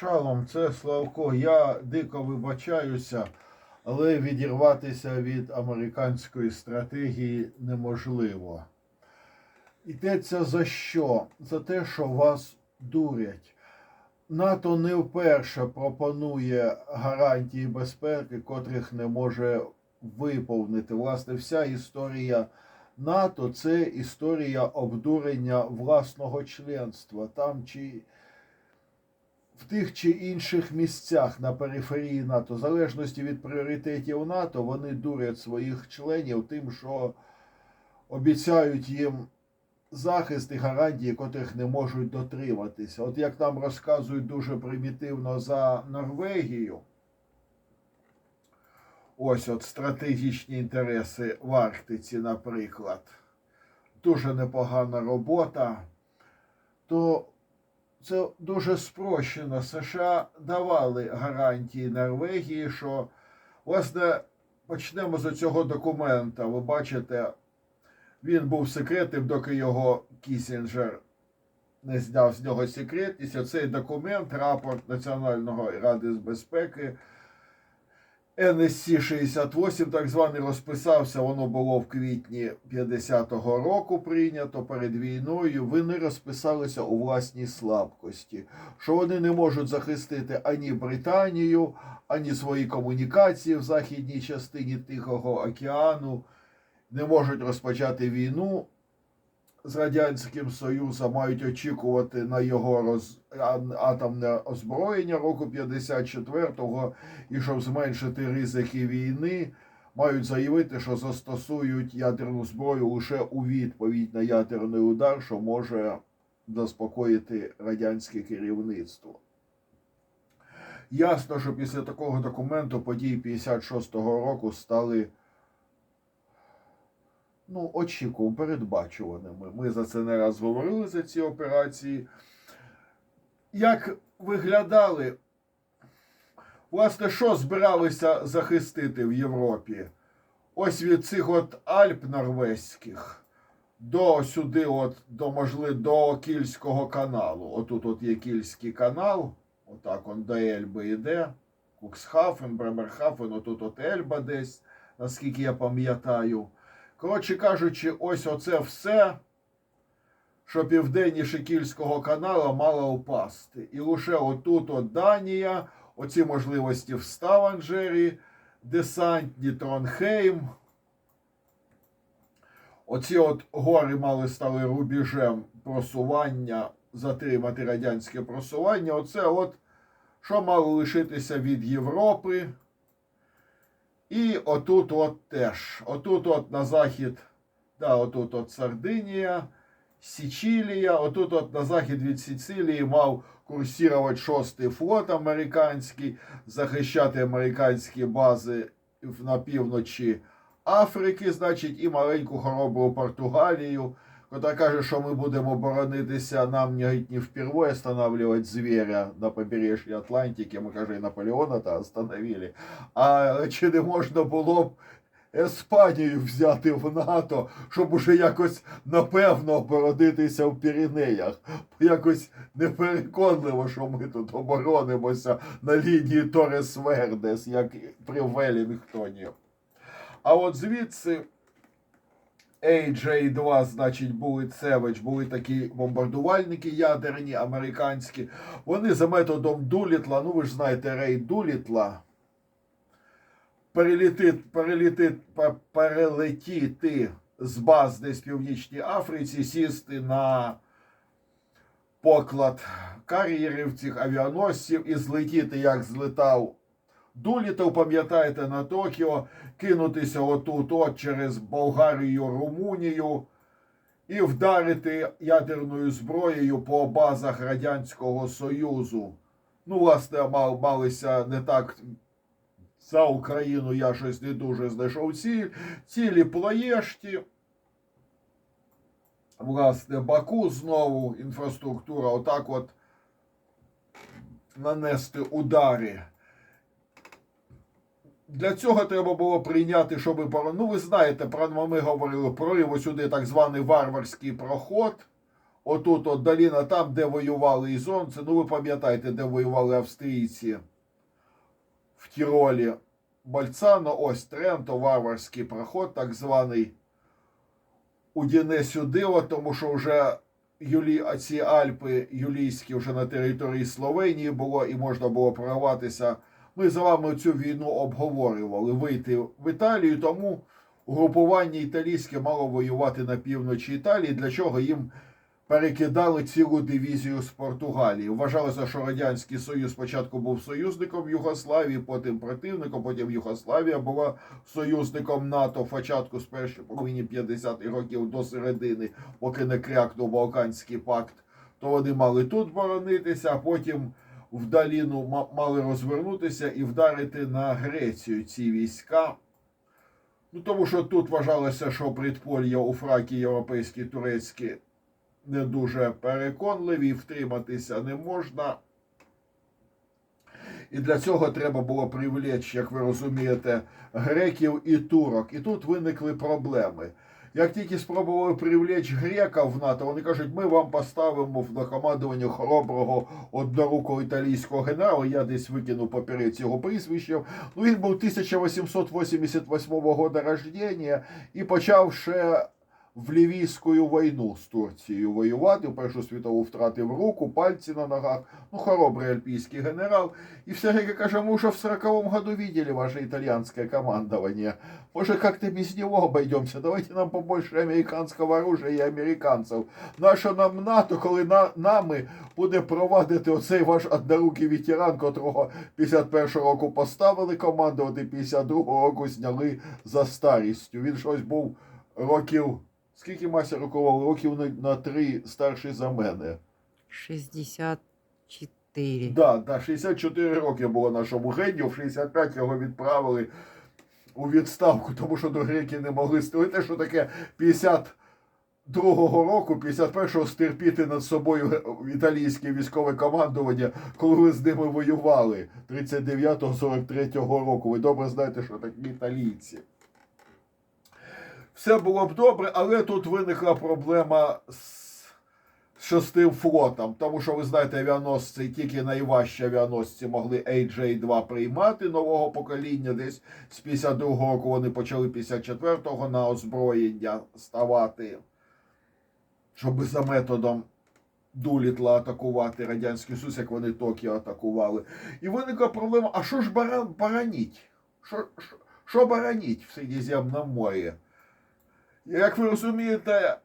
Шалом, це Славко. Я дико вибачаюся, але відірватися від американської стратегії неможливо. Йдеться за що? За те, що вас дурять. НАТО не вперше пропонує гарантії безпеки, котрих не може виповнити. Власне, вся історія НАТО це історія обдурення власного членства. Там чи в тих чи інших місцях на периферії НАТО, в залежності від пріоритетів НАТО, вони дурять своїх членів тим, що обіцяють їм захист і гарантії, котрих не можуть дотриматися. От як нам розказують дуже примітивно за Норвегію, ось от стратегічні інтереси в Арктиці, наприклад, дуже непогана робота, то це дуже спрощено. США давали гарантії Норвегії, що, власне, почнемо з цього документа. Ви бачите, він був секретним, доки його Кісінджер не зняв з нього секретність. Оцей документ, рапорт Національної ради з безпеки. NSC 68, так званий, розписався, воно було в квітні 50-го року прийнято перед війною. Вони розписалися у власній слабкості, що вони не можуть захистити ані Британію, ані свої комунікації в західній частині Тихого океану, не можуть розпочати війну з Радянським Союзом, мають очікувати на його роз... атомне озброєння року 54-го, і щоб зменшити ризики війни, мають заявити, що застосують ядерну зброю лише у відповідь на ядерний удар, що може заспокоїти радянське керівництво. Ясно, що після такого документу події 56-го року стали ну, очікуваними, передбачуваними. Ми за це не раз говорили за ці операції. Як виглядали, власне, що збиралися захистити в Європі? Ось від цих от Альп норвезьких до сюди, от, до, можливо, до Кільського каналу. Отут от є Кільський канал, отак он до Ельби йде. Куксхафен, Бремерхафен, отут от Ельба десь, наскільки я пам'ятаю. Коротше кажучи, ось оце все, що південніше Кільського каналу мало впасти. І лише отут от Данія, оці можливості в Ставанджері, десантні Тронхейм. Оці от гори мали стали рубіжем просування, затримати радянське просування. Оце от, що мало лишитися від Європи. І отут от теж. Отут от на захід, да, отут от Сардинія, Січилія, отут от на захід від Сицилії мав курсувати шостий флот американський, захищати американські бази на півночі Африки, значить, і маленьку хоробру Португалію, котра каже, що ми будемо боронитися, нам не, не впервые останавливать звіря на побережжі Атлантики. Ми каже, і Наполеона та остановили. А чи не можна було б Еспанію взяти в НАТО, щоб уже якось напевно оборонитися в Піренеях? Якось непереконливо, що ми тут оборонимося на лінії Торес Вердес, як при Велінгтоні. А от звідси AJ-2, значить, були Цевич, були такі бомбардувальники ядерні, американські. Вони за методом Дулітла, ну ви ж знаєте, Рей Дулітла, переліти, переліти, перелетіти з баз десь в Північній Африці, сісти на поклад кар'єрів цих авіаносців і злетіти, як злетав Дулітл, пам'ятаєте, на Токіо, кинутися отут от через Болгарію, Румунію і вдарити ядерною зброєю по базах Радянського Союзу. Ну, власне, малися не так за Україну я щось не дуже знайшов ціль. Цілі Плоєшті. Власне, Баку знову інфраструктура, отак от нанести удари. Для цього треба було прийняти, щоб Ну, ви знаєте, про ми говорили про сюди так званий варварський проход. отут от доліна, там, де воювали ізонці. Ну, ви пам'ятаєте, де воювали австрійці в Тіролі. Бальцано, ось Тренто, варварський проход, так званий. Удіне сюди, от, тому що вже Юлі, ці Альпи Юлійські вже на території Словенії було і можна було прорватися. Ми з вами цю війну обговорювали вийти в Італію, тому угрупування італійське мало воювати на півночі Італії, для чого їм перекидали цілу дивізію з Португалії. Вважалося, що Радянський Союз спочатку був союзником Югославії, потім противником, потім Югославія була союзником НАТО спочатку з першої половини 50-х років до середини, поки не крякнув Балканський пакт, то вони мали тут боронитися, а потім в доліну мали розвернутися і вдарити на Грецію ці війська. Ну, тому що тут вважалося, що предполія у фракі європейські турецькі не дуже переконливі, втриматися не можна. І для цього треба було привлечь, як ви розумієте, греків і турок. І тут виникли проблеми. Як тільки спробували привлечь грека в НАТО, вони кажуть, ми вам поставимо на командування хороброго однорукого італійського генерала. Я десь викинув папірець його прізвища. Ну, він був 1888 року рождення і почав ще в Лівійську війну з Турцією воювати. В Першу світову втратив руку, пальці на ногах. Ну, хоробрий альпійський генерал. І все греки каже, мы уже в 40-му году видели ваше итальянское командование. Может, как-то без него обойдемся? Давайте нам побольше американського оружия і американців. Нащо нам НАТО, коли на, нами буде провадити оцей ваш однорукий ветеран, котрого 51-го року поставили командувати, 52-го року зняли за старістю. Він щось був років. Скільки Мася рокував? Років на, на три старший за мене. 64. Да, да, 64 роки було нашому генію, в 65 його відправили у відставку, тому що до греки не могли створити, що таке 52-го року, 51-го стерпіти над собою італійське військове командування, коли ви з ними воювали 39-43 року. Ви добре знаєте, що такі італійці. Все було б добре, але тут виникла проблема з шостим флотом, тому що ви знаєте, авіаносці тільки найважчі авіаносці могли AJ-2 приймати нового покоління. Десь з 52-го року вони почали 54-го на озброєння ставати, щоб за методом Дулітла атакувати Радянський Союз, як вони Токіо атакували. І виникла проблема: а що ж бара- бараніть? Що, що, що бараніть в Середземному морі? Як ви розумієте,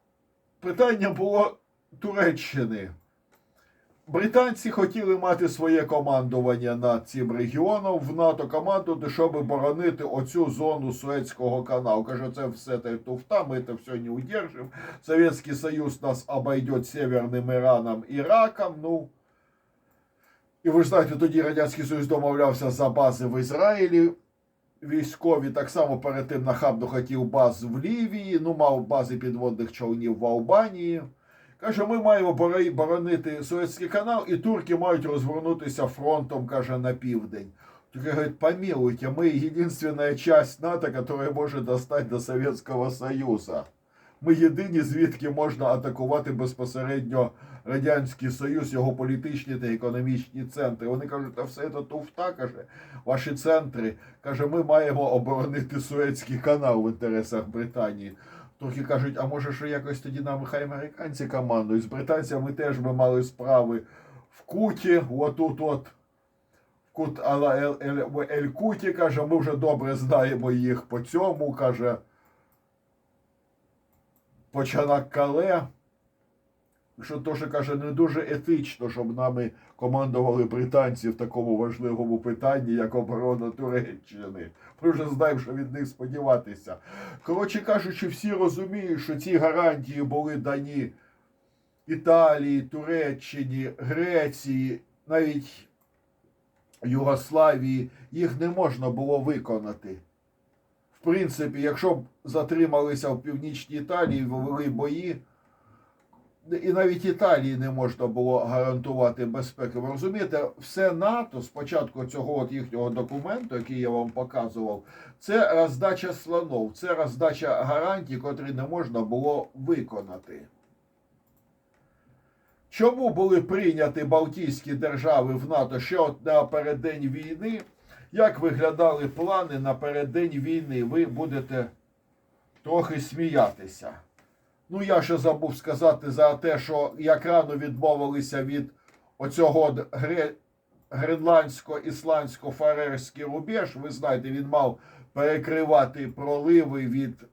питання було Туреччини. Британці хотіли мати своє командування над цим регіоном в НАТО команду, щоб боронити оцю зону Суецького каналу. Каже, це все те туфта, ми це все не удержимо. Совєтський Союз нас обойде Северним Іраном, Іраком. Ну. І ви ж знаєте, тоді Радянський Союз домовлявся за бази в Ізраїлі. Військові так само перед тим нахабно хотів баз в Лівії, ну мав бази підводних човнів в Албанії. Каже, ми маємо боронити Суецький канал, і турки мають розвернутися фронтом, каже, на південь. Турки говорять, помилуйте, мы единственная часть НАТО, которая може достать до Совєтського Союзу. Ми єдині, звідки можна атакувати безпосередньо Радянський Союз, його політичні та економічні центри. Вони кажуть, та все це туфта, каже, ваші центри. Каже, ми маємо оборонити Суецький канал в інтересах Британії. Турки кажуть, а може, що якось тоді нам хай американці командують. З британцями теж ми мали справи в Куті, отут от. Кут Ала Ель, Ель-Куті, каже, ми вже добре знаємо їх по цьому, каже. По Чанаккале. Що що каже, не дуже етично, щоб нами командували британці в такому важливому питанні, як оборона Туреччини. Ми вже знаємо, що від них сподіватися. Коротше кажучи, всі розуміють, що ці гарантії були дані Італії, Туреччині, Греції, навіть Югославії. Їх не можна було виконати. В принципі, якщо б затрималися в північній Італії, вели бої. І навіть Італії не можна було гарантувати безпеки. Ви розумієте, все НАТО спочатку цього от їхнього документу, який я вам показував, це роздача слонов, це роздача гарантій, котрі не можна було виконати. Чому були прийняті Балтійські держави в НАТО ще от напереддень війни? Як виглядали плани напереддень війни? Ви будете трохи сміятися. Ну, я ще забув сказати за те, що як рано відмовилися від оцього гренландсько-ісландсько-фарерський рубеж. Ви знаєте, він мав перекривати проливи від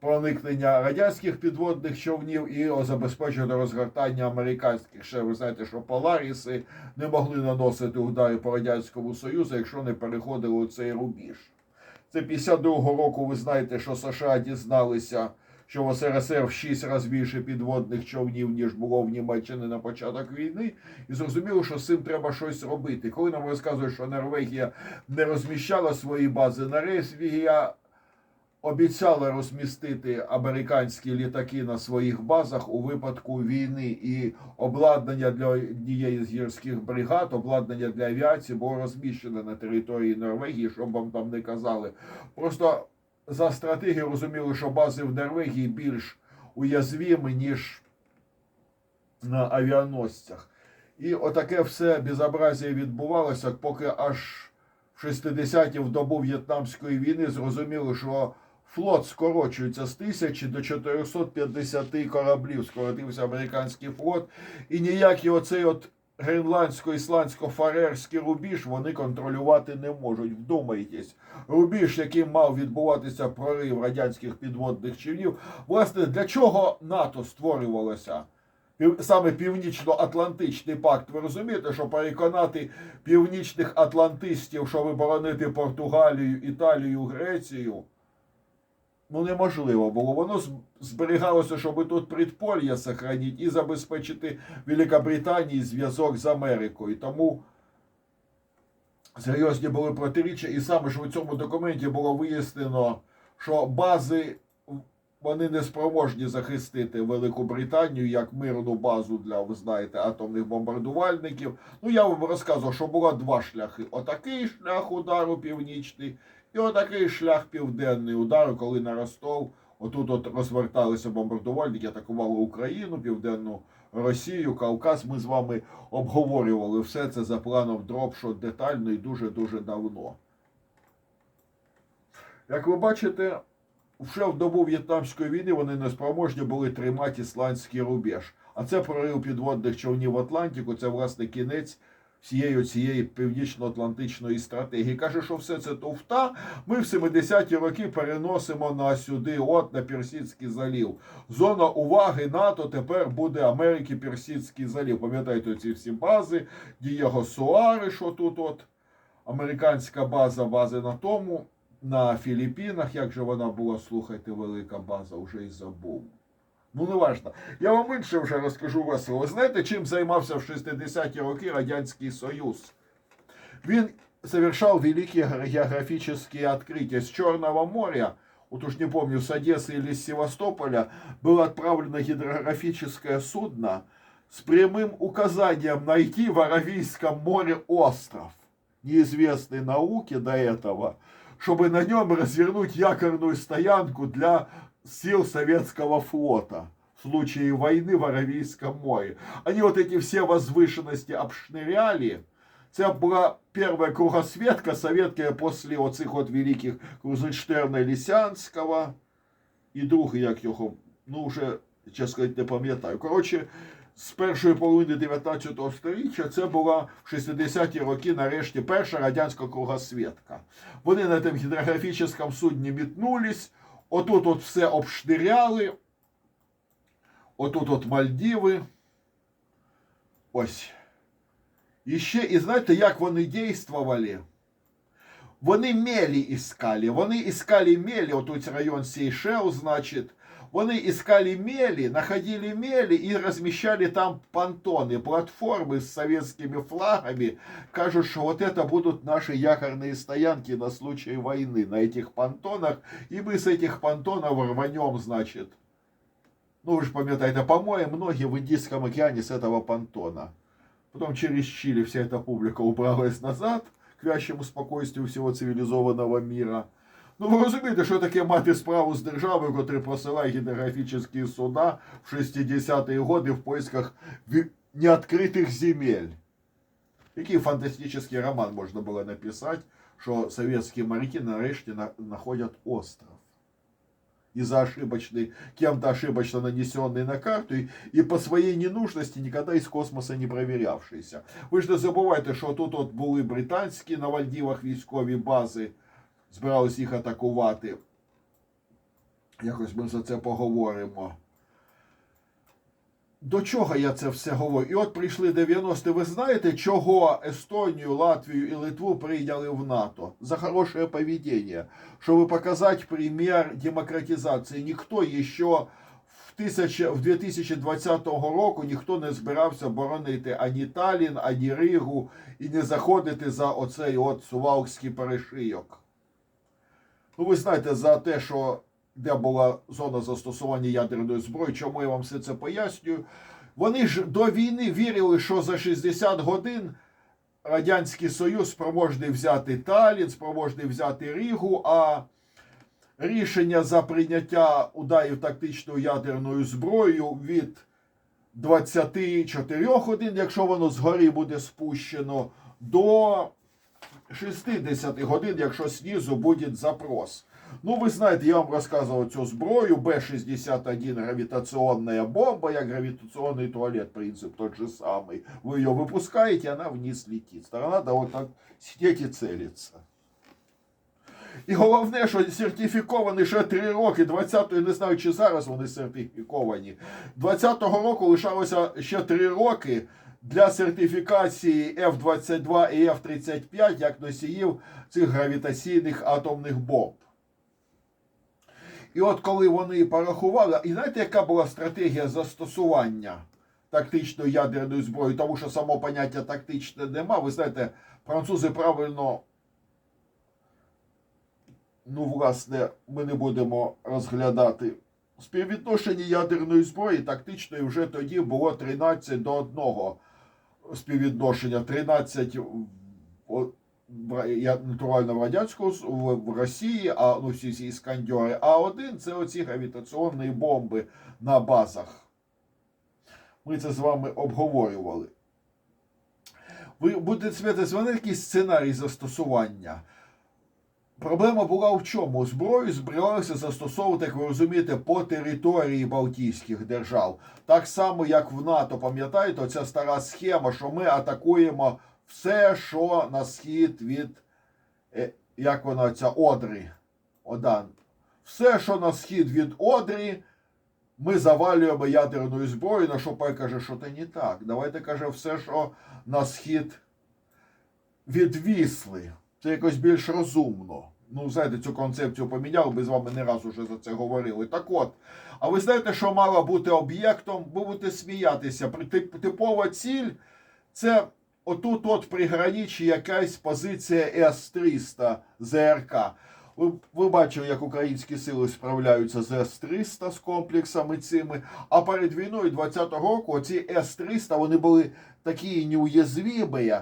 проникнення радянських підводних човнів і забезпечувати розгортання американських. Ще ви знаєте, що Поларіси не могли наносити удари по радянському союзу, якщо не переходили у цей рубіж. Це 52-го року. Ви знаєте, що США дізналися, що в СРСР в 6 разів більше підводних човнів, ніж було в Німеччині на початок війни, і зрозуміло, що з цим треба щось робити. Коли нам розказують, що Норвегія не розміщала свої бази, на Норвегія обіцяла розмістити американські літаки на своїх базах у випадку війни, і обладнання для однієї з гірських бригад, обладнання для авіації було розміщене на території Норвегії, щоб вам там не казали. Просто за стратегію розуміли, що бази в Норвегії більш уязвімі, ніж на авіаносцях. І отаке все безобразие відбувалося, поки аж в 60-ті в добу В'єтнамської війни зрозуміли, що флот скорочується з тисячі до 450 кораблів. Скоротився американський флот, і ніякий оцей от гренландсько-ісландсько-фарерський рубіж вони контролювати не можуть. Вдумайтесь, рубіж, яким мав відбуватися прорив радянських підводних човнів. Власне, для чого НАТО створювалося? Саме Північно-Атлантичний пакт. Ви розумієте, що переконати північних атлантистів, що виборонити Португалію, Італію, Грецію, ну неможливо було. Воно зберігалося, щоб тут предполья сохранити і забезпечити Великобританії зв'язок з Америкою. Тому серйозні були протиріччя, і саме ж у цьому документі було вияснено, що бази вони не спроможні захистити Велику Британію як мирну базу для, ви знаєте, атомних бомбардувальників. Ну я вам розказував, що було два шляхи: отакий шлях удару північний, і отакий шлях південний удару, коли на Ростов отут от розверталися бомбардувальники, атакували Україну, Південну Росію, Кавказ. Ми з вами обговорювали все це за планом Дропшот детально і дуже-дуже давно. Як ви бачите, вже в добу В'єтнамської війни вони не спроможні були тримати ісландський рубеж. А це прорив підводних човнів в Атлантику, це власне кінець всієї цієї північно-атлантичної стратегії. Каже, що все це туфта. Ми в 70-ті роки переносимо на сюди, от на Персидський залів. Зона уваги НАТО тепер буде Америки Персидський залів. Пам'ятаєте ці всі бази, Дієго Суари, що тут от американська база, бази на тому. На Філіппінах, як же вона була, слухайте, велика база, вже і забув. Ну, не важно. Я вам інше вже розкажу весело. Ви знаєте, чим займався в 60-ті роки Радянський Союз? Він совершал великие географические открытия. С Черного моря, вот уж не помню, с Одессы или с Севастополя, было отправлено гидрографическое судно с прямым указанием найти в Аравийском море остров, неизвестный науке до этого, чтобы на нем развернуть якорную стоянку для сил советского флота в случае войны в Аравийском море. Они вот эти все возвышенности обшныряли. Це була перша кругосветка советская после оцих от великих Крузенштерна і Лісянського. І другий, як його, ну вже, чесно сказати, не пам'ятаю. Коротше, з першої половини 19 століття це була в 60-ті роки нарешті перша радянська кругосветка. Вони на тому гідрографічному судні метнулись, отут от все обшниряли, отут от Мальдіви. Ось. І ще, і знаєте, як вони дійствували? Вони мелі іскали. Вони іскали мелі, отут район Сейшел, значить. Вони искали мели, находили мели и размещали там понтоны, платформы с советскими флагами. Кажут, что вот это будут наши якорные стоянки на случай войны на этих понтонах. И мы с этих понтонов рванем, значит. Ну, вы же помните, по-моему, многие в Индийском океане с этого понтона. Потом через Чили вся эта публика убралась назад к вящему спокойствию всего цивилизованного мира. Ну ви розумієте, що таке мати справу з державою, котра посилає гідрографічні суда в 60-ті роки в поисках ві- неоткритих земель. Який фантастичний роман можна було написати, що совєтські моряки нарешті на- знаходять остров. Из-за ошибочной, кем-то ошибочно нанесенный на карту и, и по своей ненужности никогда из космоса не проверявшийся. Ви ж не забувайте, що тут от були британські на Вальдівах військові бази, збирались їх атакувати. Якось ми за це поговоримо. До чого я це все говорю? І от прийшли 90-ті. Ви знаєте, чого Естонію, Латвію і Литву прийняли в НАТО? За хорошее поведение. Чтобы показать пример демократизації. Ніхто ще в, тисяча, в 2020 року ніхто не збирався боронити ані Талін, ані Ригу і не заходити за оцей от Сувалкський перешийок. Ну, ви знаєте, за те, що де була зона застосування ядерної зброї, чому я вам все це пояснюю. Вони ж до війни вірили, що за 60 годин Радянський Союз спроможний взяти Талін, спроможний взяти Рігу, а рішення за прийняття ударів тактичною ядерною зброєю від 24 годин, якщо воно згори буде спущено, до 60 годин, якщо знизу буде запрос. Ну, ви знаєте, я вам розказував цю зброю, Б-61 гравітаційна бомба, як гравітаційний туалет, принцип тот же самый. Вы ее выпускаете, она вниз летит. Сторона да вот так сидеть і целиться. І головне, що сертифіковані ще 3 роки, 20-го, я не знаю, чи зараз вони сертифіковані. 20-го року лишалося ще 3 роки для сертифікації F-22 і F-35 як носіїв цих гравітаційних атомних бомб. І от коли вони порахували, і знаєте, яка була стратегія застосування тактичної ядерної зброї, тому що само поняття тактичне нема. Ви знаєте, французи правильно, ну, власне, ми не будемо розглядати. Співвідношення ядерної зброї тактичної вже тоді було 13 до 1 співвідношення. 13 в- о- в- я- натурально в радянському в Росії, а ну всі ці іскандьори, а один це оці гравітаційні бомби на базах. Ми це з вами обговорювали. Ви будете себе вони якийсь сценарій застосування. Проблема була в чому? Зброю збиралися застосовувати, як ви розумієте, по території Балтійських держав. Так само, як в НАТО, пам'ятаєте, оця стара схема, що ми атакуємо все, що на схід від, е, як вона ця Одри. Одан. Все, що на схід від Одрі, ми завалюємо ядерною зброєю, на що Пай каже, що це не так. Давайте каже, все, що на схід від Вісли. Це якось більш розумно. Ну, знаєте, цю концепцію поміняв, ми з вами не раз уже за це говорили. Так от, а ви знаєте, що мало бути об'єктом? Ви будете сміятися. Типова ціль це отут от приграничі якась позиція С-300 ЗРК. Ви, ви бачили, як українські сили справляються з С-300 з комплексами цими. А перед війною 20-го року ці С-300 вони були такі неуязвімі.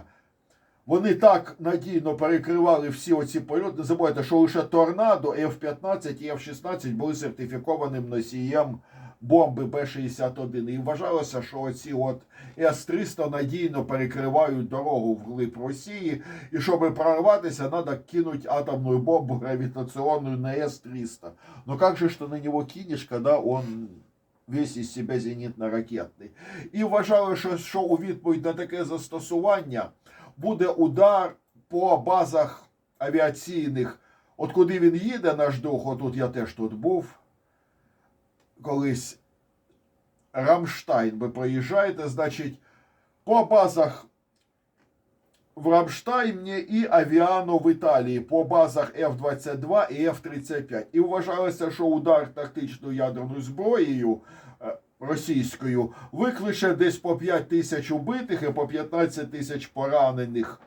Вони так надійно перекривали всі оці польоти. Не забувайте, що лише торнадо, F-15 і F-16 були сертифікованим носієм бомби Б-61. І вважалося, що оці от С-300 надійно перекривають дорогу вглиб Росії. І щоб прорватися, треба кинути атомну бомбу гравітаційну на С-300. Ну як же ж ти на нього кинеш, коли он весь із себе зенітно-ракетний? І вважали, що, що у відповідь на таке застосування буде удар по базах авіаційних. От куди він їде, наш дух, отут я теж тут був колись. Рамштайн, ви проїжджаєте, значить, по базах в Рамштайні і Авіано в Італії, по базах F-22 і F-35. І вважалося, що удар тактичною ядерною зброєю е, російською викличе десь по 5 тисяч убитих і по 15 тисяч поранених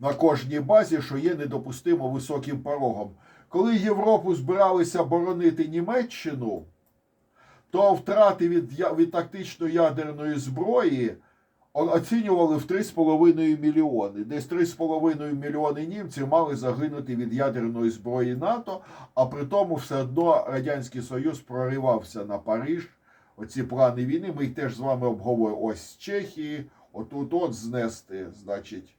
на кожній базі, що є недопустимо високим порогом. Коли Європу збиралися боронити Німеччину, то втрати від, від тактичної ядерної зброї оцінювали в 3,5 мільйони. Десь 3,5 мільйони німців мали загинути від ядерної зброї НАТО, а при тому все одно Радянський Союз проривався на Париж. Оці плани війни. Ми їх теж з вами обговорюємо. Ось Чехії, отут от знести, значить,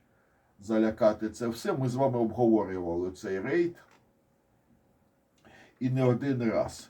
залякати це все. Ми з вами обговорювали цей рейд. І не один раз.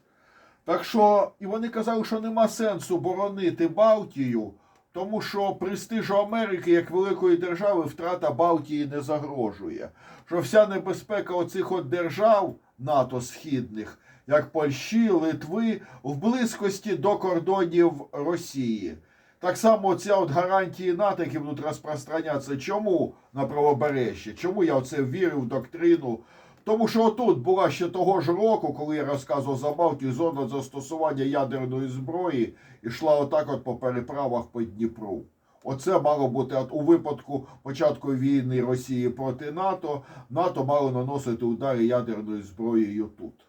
Так що, і вони казали, що нема сенсу боронити Балтію, тому що престижу Америки як великої держави втрата Балтії не загрожує. Що вся небезпека оцих от держав НАТО східних, як Польщі, Литви, в близькості до кордонів Росії. Так само ця от гарантії НАТО, які будуть розпространятися. Чому на правобережжі? Чому я оце вірив в доктрину? Тому що отут була ще того ж року, коли я розказував за Балтію, зона застосування ядерної зброї йшла отак от по переправах по Дніпру. Оце мало бути от у випадку початку війни Росії проти НАТО. НАТО мало наносити удари ядерною зброєю тут.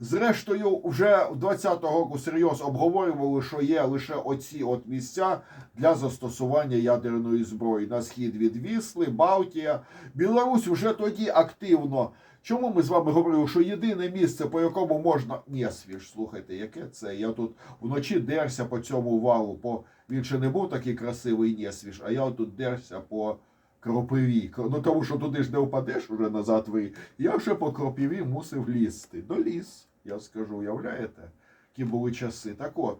Зрештою, вже в 20-го року серйозно обговорювали, що є лише оці от місця для застосування ядерної зброї на схід від Вісли, Балтія. Білорусь вже тоді активно. Чому ми з вами говорили, що єдине місце, по якому можна. Нєсвіж, слухайте, яке це? Я тут вночі дерся по цьому валу. По... Він ще не був такий красивий Нєсвіж, а я тут дерся по кропиві. Ну тому що туди ж не впадеш уже назад ви. Я вже по кропиві мусив лізти. Доліз, я скажу, уявляєте, які були часи. Так от.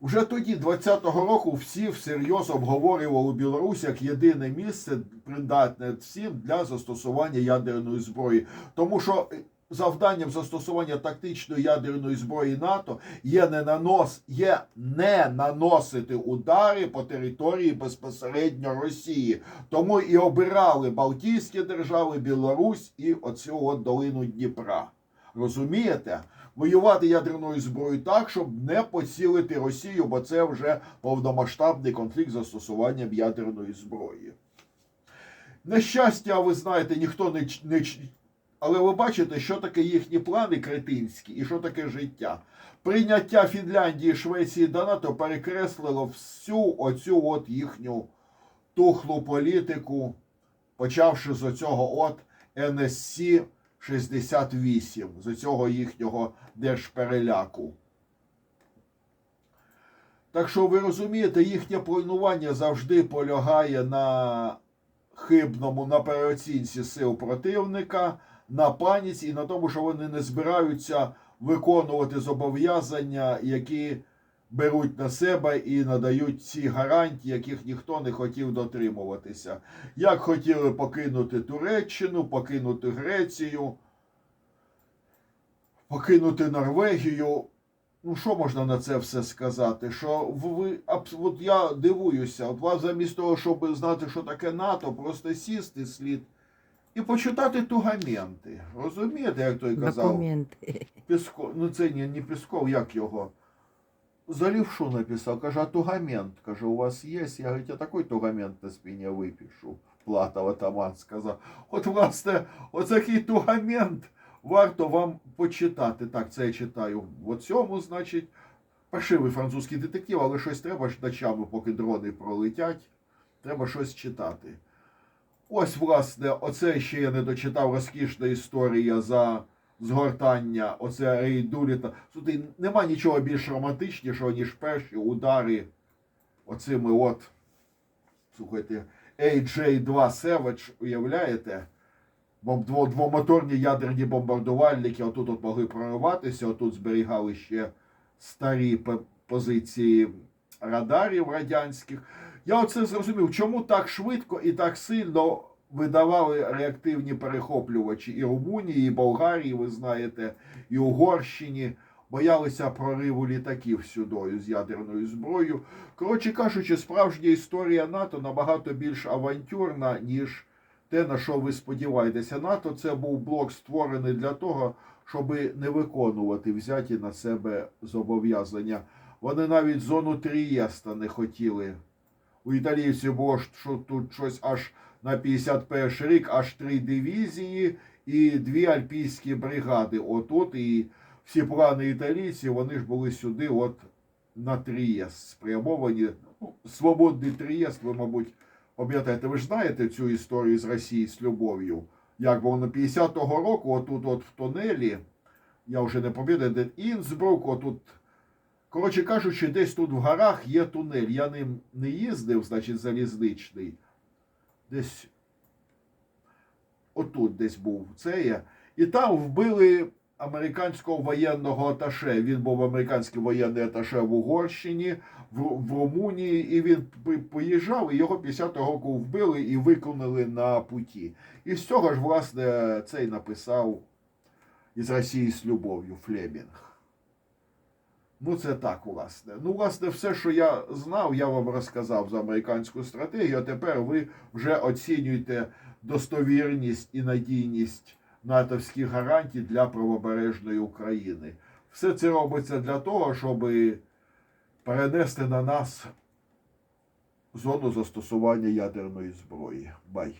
Уже тоді, 20-го року, всі всерйоз обговорювали Білорусь як єдине місце, придатне всім для застосування ядерної зброї. Тому що завданням застосування тактичної ядерної зброї НАТО є не нанос, є не наносити удари по території безпосередньо Росії. Тому і обирали Балтійські держави, Білорусь і оцю от долину Дніпра. Розумієте? Воювати ядерною зброєю так, щоб не поцілити Росію, бо це вже повномасштабний конфлікт застосуванням ядерної зброї. На щастя, ви знаєте, ніхто не, не але ви бачите, що таке їхні плани кретинські і що таке життя. Прийняття Фінляндії, Швеції до НАТО перекреслило всю оцю от їхню тухлу політику, почавши з оцього от НСЦ 68, з цього їхнього держпереляку. Так що ви розумієте, їхнє планування завжди полягає на хибному, на переоцінці сил противника, на паніці і на тому, що вони не збираються виконувати зобов'язання, які беруть на себе і надають ці гарантії, яких ніхто не хотів дотримуватися. Як хотіли покинути Туреччину, покинути Грецію, покинути Норвегію. Ну, що можна на це все сказати? Що ви от я дивуюся, от вас замість того, щоб знати, що таке НАТО, просто сісти слід і почитати тугаменти. Розумієте, як той казав? Документи. Пісков, ну це не, не Пісков, як його? Залівшу написав, каже, а тугамент, каже, у вас є? Я говорю, я такий тугамент на спині випишу. Платов атаман сказав. От, власне, оцякий тугамент варто вам почитати. Так, це я читаю в цьому, значить, пашивий французький детектив, але щось треба ж ночами, поки дрони пролетять. Треба щось читати. Ось, власне, оце ще я не дочитав розкішна історія за згортання, оце рейдуліта. Тут нема нічого більш романтичнішого, ніж перші удари оцими от, слухайте, AJ-2 Savage, уявляєте? Двомоторні ядерні бомбардувальники отут от могли прориватися, отут зберігали ще старі позиції радарів радянських. Я оце зрозумів, чому так швидко і так сильно видавали реактивні перехоплювачі і Румунії, і Болгарії, ви знаєте, і Угорщині. Боялися прориву літаків сюдою з ядерною зброєю. Коротше кажучи, справжня історія НАТО набагато більш авантюрна, ніж те, на що ви сподіваєтеся. НАТО це був блок створений для того, щоб не виконувати взяті на себе зобов'язання. Вони навіть зону Трієста не хотіли. У італійців було що тут щось аж на 51 рік, аж три дивізії і дві альпійські бригади. Отут і всі плани італійців, вони ж були сюди, от на Трієст спрямовані. Ну, свободний Трієст, ви, мабуть, пам'ятаєте, ви ж знаєте цю історію з Росії з любов'ю. Як воно 50-го року, отут от в тунелі, я вже не пам'ятаю, де Інсбрук, отут. Коротше кажучи, десь тут в горах є тунель. Я ним не їздив, значить, залізничний. Десь отут десь був це є. І там вбили американського воєнного аташе. Він був американський воєнний аташе в Угорщині, в, в Румунії, і він поїжджав, і його 50-го року вбили і виконали на путі. І з цього ж, власне, цей написав із Росії з любов'ю Флемінг. Ну, це так, власне. Ну, власне, все, що я знав, я вам розказав за американську стратегію. А тепер ви вже оцінюєте достовірність і надійність натовських гарантій для правобережної України. Все це робиться для того, щоб перенести на нас зону застосування ядерної зброї. Бай.